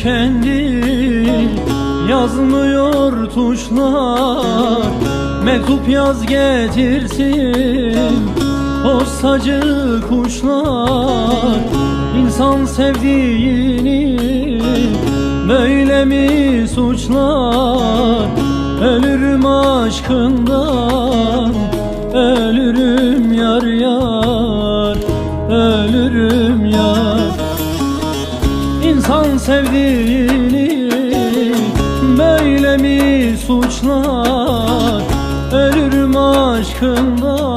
tükendi Yazmıyor tuşlar. Mektup yaz getirsin Postacı kuşlar. İnsan sevdiğini Böyle mi suçlar? Ölürüm aşkından İnsan sevdiğini böyle mi suçlar? Ölürüm aşkından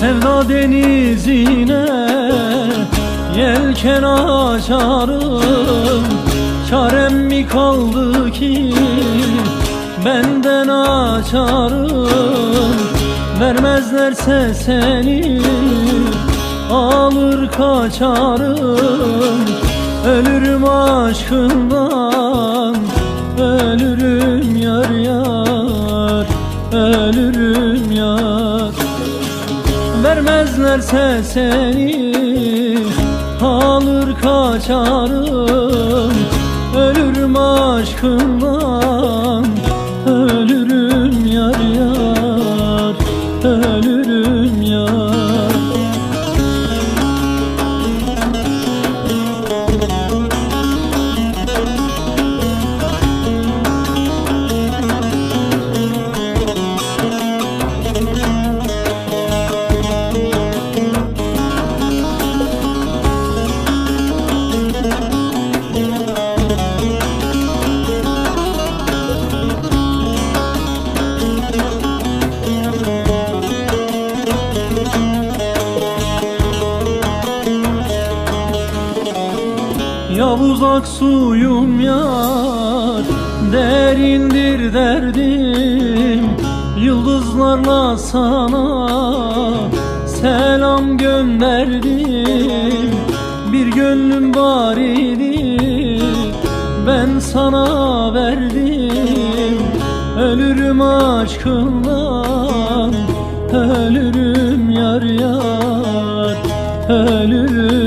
Sevda denizine yelken açarım. Çarem mi kaldı ki benden açarım? Vermezlerse seni alır kaçarım. Ölürüm aşkından Ölürüm yar yar. Ölürüm Vermezlerse seni alır kaçarım. Ölürüm aşkından Ya uzak suyum yar Derindir derdim. Yıldızlarla sana Selam gönderdim. Bir gönlüm var idi Ben sana verdim. Ölürüm aşkından Ölürüm yar yar. Ölürüm